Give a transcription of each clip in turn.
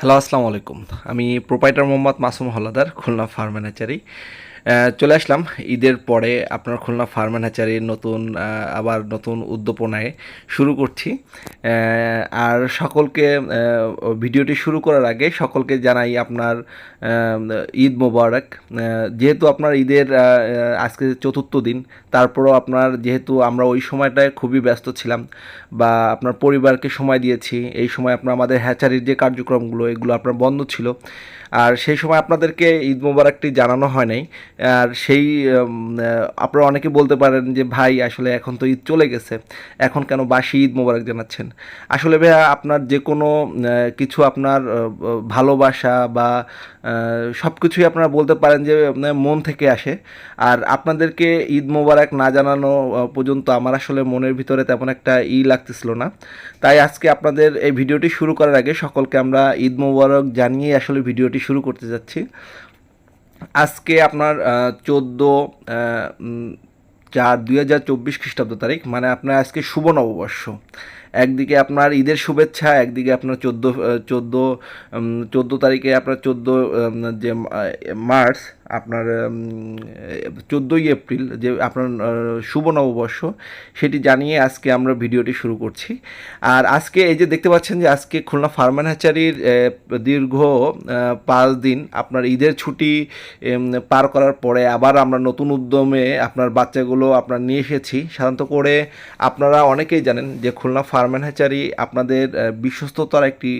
Hello আসসালামু আলাইকুম আমি প্রোপাইটার মোহাম্মদ মাসুম হলাদার খুলনা ফার্ম ম্যানেজারি চলে আসলাম। ঈদের পরে আপনার খুলনা ফার্ম ম্যানেজারির নতুন আবার নতুন উদ্যাপনায় শুরু করছি। আর সকলকে ভিডিওটি শুরু করার আগে সকলকে জানাই আপনার ঈদ মোবারক। যেহেতু আপনার ঈদের আজকে চতুর্থ দিন, তারপরও আপনার যেহেতু আমরা ওই সময়টায় খুবই ব্যস্ত ছিলাম বা আপনার পরিবারকে সময় দিয়েছি, এই সময় আপনার আমাদের হ্যাচারির যে কার্যক্রমগুলো, এগুলো আপনার বন্ধ ছিল। আর সেই সময় আপনাদেরকে ঈদ মোবারকটি জানানো হয় নাই। আর সেই আপনারা অনেকে বলতে পারেন যে, ভাই, আসলে এখন তো ঈদ চলে গেছে, এখন কেন বাসি ঈদ মোবারক জানাচ্ছেন? আসলে ভাইয়া, আপনার যে কোনো কিছু আপনার ভালোবাসা বা সব কিছুই আপনারা বলতে পারেন যে, মন থেকে আসে। আর আপনাদেরকে ঈদ মোবারক না জানানো পর্যন্ত আমার আসলে মনের ভিতরে তেমন একটা ই লাগতেছিল না। তাই আজকে আপনাদের এই ভিডিওটি শুরু করার আগে সকলকে আমরা ঈদ মোবারক জানিয়ে আসলে ভিডিওটি শুরু করতে যাচ্ছি। আজকে আপনার চোদ্দ চার দুই হাজার চব্বিশ খ্রিস্টাব্দ তারিখ মানে আপনার আজকে শুভ নববর্ষ। একদিকে আপনার ঈদের শুভেচ্ছা, একদিকে আপনার চোদ্দ চোদ্দ চোদ্দ তারিখে আপনার চোদ্দ যে মার্চ, আপনার চোদ্দোই এপ্রিল যে, আপনার শুভ নববর্ষ, সেটি জানিয়ে আজকে আমরা ভিডিওটি শুরু করছি। আর আজকে এই যে দেখতে পাচ্ছেন যে, আজকে খুলনা ফার্মান হ্যাচারির দীর্ঘ পাঁচ দিন আপনার ঈদের ছুটি পার করার পরে আবার আমরা নতুন উদ্যমে আপনার বাচ্চাগুলো আপনার নিয়ে এসেছি। সাধারণত করে আপনারা অনেকেই জানেন যে, খুলনা ফার্মান হ্যাচারি আপনাদের বিশ্বস্ততার একটি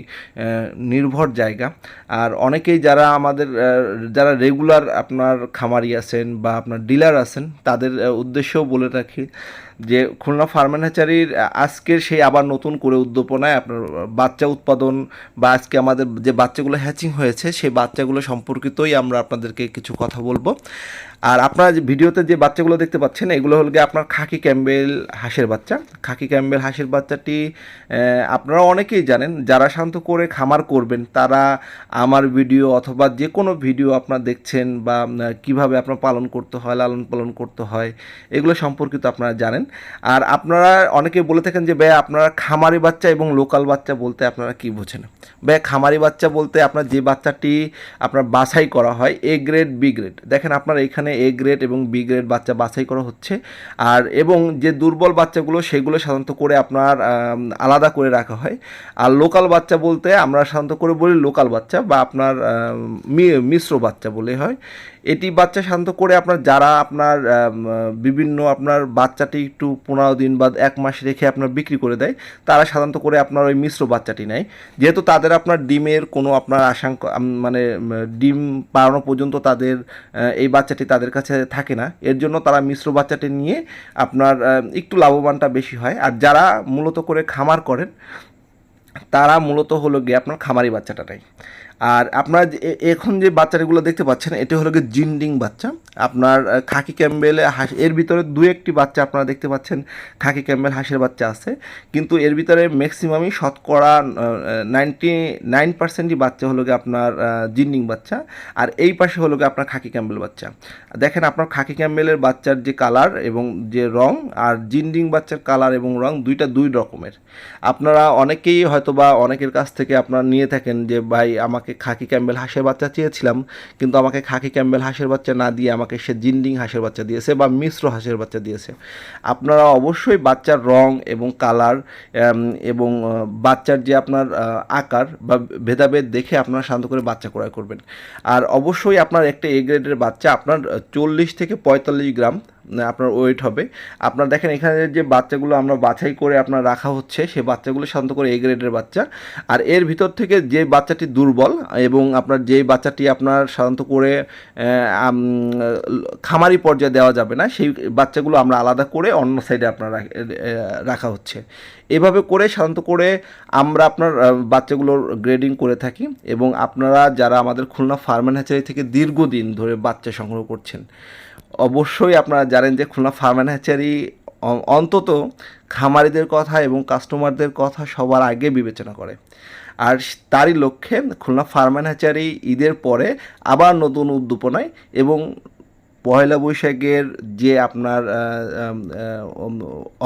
নির্ভর জায়গা। আর অনেকেই যারা আমাদের যারা রেগুলার আপনার খামারি আছেন বা আপনার ডিলার আছেন, তাদের উদ্দেশ্যও বলে রাখি যে খুলনা ফার্মান হ্যাচারির আজকের সেই আবার নতুন করে উদ্যোপনায় আপনার বাচ্চা উৎপাদন বা আজকে আমাদের যে বাচ্চাগুলো হ্যাচিং হয়েছে, সেই বাচ্চাগুলো সম্পর্কিতই আমরা আপনাদেরকে কিছু কথা বলব। আর আপনারা যে ভিডিওতে যে বাচ্চাগুলো দেখতে পাচ্ছেন, এগুলো হল গিয়ে আপনার খাকি ক্যাম্বেল হাঁসের বাচ্চা। খাকি ক্যাম্বেল হাঁসের বাচ্চাটি আপনারা অনেকেই জানেন, যারা শান্ত করে খামার করবেন, তারা আমার ভিডিও অথবা যে কোনো ভিডিও আপনারা দেখছেন বা কীভাবে আপনার পালন করতে হয়, লালন পালন করতে হয়, এগুলো সম্পর্কিত আপনারা জানেন। আর আপনারা অনেকে বলে থাকেন যে ভাই আপনারা খামারি বাচ্চা এবং লোকাল বাচ্চা বলতে আপনারা কি বোঝেন? ভাই খামারি বাচ্চা বলতে আপনার যে বাচ্চাটি আপনার বাছাই করা হয় এ গ্রেড বি গ্রেড দেখেন আপনার এখানে এ গ্রেড এবং বি গ্রেড বাচ্চা বাছাই করা হচ্ছে। আর, এবং যে দুর্বল বাচ্চাগুলো, সেগুলো সাধারণত করে আপনার আলাদা করে রাখা হয়। আর লোকাল বাচ্চা বলতে আমরা সাধারণত করে বলি লোকাল বাচ্চা বা আপনার মিশ্র বাচ্চা বলে হয়। এটি বাচ্চা শান্ত করে আপনার, যারা আপনার বিভিন্ন আপনার বাচ্চাটি একটু পনেরো দিন বা এক মাস রেখে আপনার বিক্রি করে দেয়, তারা সাধারণত করে আপনার ওই মিশ্র বাচ্চাটি নেয়। যেহেতু তাদের আপনার ডিমের কোনো আপনার আশঙ্কা মানে ডিম পাড়ানো পর্যন্ত তাদের এই বাচ্চাটি তাদের কাছে থাকে না। এর জন্য তারা মিশ্র বাচ্চাটি নিয়ে আপনার একটু লাভবানটা বেশি হয়। আর যারা মূলত করে খামার করেন, তারা মূলত হলো গিয়ে আপনার খামারি বাচ্চাটাটাই আর আপনার এখন যে বাচ্চাগুলো দেখতে পাচ্ছেন, এটি হলো গিয়ে জিন্ডিং বাচ্চা। আপনার খাকি ক্যাম্বেলে, হাঁস, এর ভিতরে দু একটি বাচ্চা আপনারা দেখতে পাচ্ছেন, খাকি ক্যাম্বেল, হাঁসের বাচ্চা আছে। কিন্তু এর ভিতরে ম্যাক্সিমামই শতকরা নাইনটি নাইন পার্সেন্টই বাচ্চা হলো গিয়ে আপনার জিন্ডিং বাচ্চা। আর এই পাশে হলো গিয়ে আপনার খাকি ক্যাম্বেল বাচ্চা। দেখেন আপনার খাকি ক্যাম্বেলের বাচ্চার যে কালার এবং যে রং আর জিন্ডিং বাচ্চার কালার এবং রং দুইটা দুই রকমের। আপনারা অনেকেই হয়তো বা অনেকের কাছ থেকে আপনারা নিয়ে থাকেন যে, ভাই, আমাকে খাকি ক্যাম্বেল হাঁসের বাচ্চা চেয়েছিলাম, কিন্তু আমাকে খাকি ক্যাম্বেল হাঁসের বাচ্চা না দিয়ে আমাকে সে জিন্ডিং হাঁসের বাচ্চা দিয়েছে বা মিশ্র হাঁসের বাচ্চা দিয়েছে। আপনারা অবশ্যই বাচ্চার রং এবং কালার এবং বাচ্চার যে আপনার আকার বা ভেদাভেদ দেখে আপনারা শান্ত করে বাচ্চা ক্রয় করবেন। আর অবশ্যই আপনার একটা এ গ্রেডের বাচ্চা আপনার চল্লিশ থেকে পঁয়তাল্লিশ গ্রাম আপনার ওয়েট হবে। আপনার দেখেন, এখানে যে বাচ্চাগুলো আমরা বাছাই করে আপনার রাখা হচ্ছে সেই বাচ্চাগুলো শান্ত করে এ গ্রেডের বাচ্চা। আর এর ভিতর থেকে যে বাচ্চাটি দুর্বল এবং আপনার যে বাচ্চাটি আপনার সাধারণত করে খামারি পর্যায়ে দেওয়া যাবে না, সেই বাচ্চাগুলো আমরা আলাদা করে অন্য সাইডে আপনার রাখা হচ্ছে। এভাবে করে সাধারণত করে আমরা আপনার বাচ্চাগুলোর গ্রেডিং করে থাকি এবং আপনারা যারা আমাদের খুলনা ফার্মেন হ্যাচারি থেকে দীর্ঘদিন ধরে বাচ্চা সংগ্রহ করছেন, অবশ্যই আপনারা জানেন যে খুলনা ফার্মেন হ্যাচারি অন্তত খামারিদের কথা এবং কাস্টমারদের কথা সবার আগে বিবেচনা করে। আর তারই লক্ষ্যে খুলনা ফার্মেন হ্যাচারি ঈদের পরে আবার নতুন উদ্দীপনায় এবং পয়লা বৈশাখের যে আপনার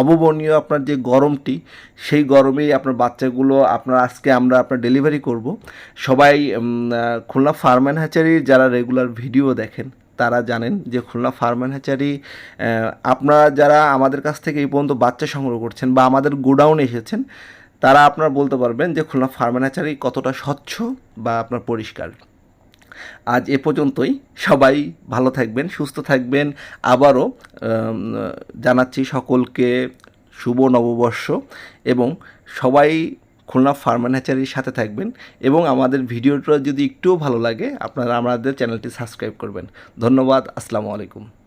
অববর্ণীয় আপনার যে গরমটি, সেই গরমেই আপনার বাচ্চাগুলো, আপনার আজকে আমরা আপনার ডেলিভারি করব। সবাই খুলনা ফার্ম অ্যান্ড হ্যাচারির যারা রেগুলার ভিডিও দেখেন তারা জানেন যে খুলনা ফার্ম অ্যান্ড হ্যাচারি আপনারা যারা আমাদের কাছ থেকে এই পর্যন্ত বাচ্চা সংগ্রহ করছেন বা আমাদের গোডাউনে এসেছেন, তারা আপনারা বলতে পারবেন যে খুলনা ফার্ম অ্যান্ড হ্যাচারি কতটা স্বচ্ছ বা আপনার পরিষ্কার। আজ এ পর্যন্তই। সবাই ভালো থাকবেন, সুস্থ থাকবেন। আবারও জানাচ্ছি সকলকে শুভ নববর্ষ এবং সবাই খুলনা ফার্মা হ্যাচারির সাথে থাকবেন এবং আমাদের ভিডিওটা যদি একটুও ভালো লাগে, আপনারা আমাদের চ্যানেলটি সাবস্ক্রাইব করবেন। ধন্যবাদ, আসসালামু আলাইকুম।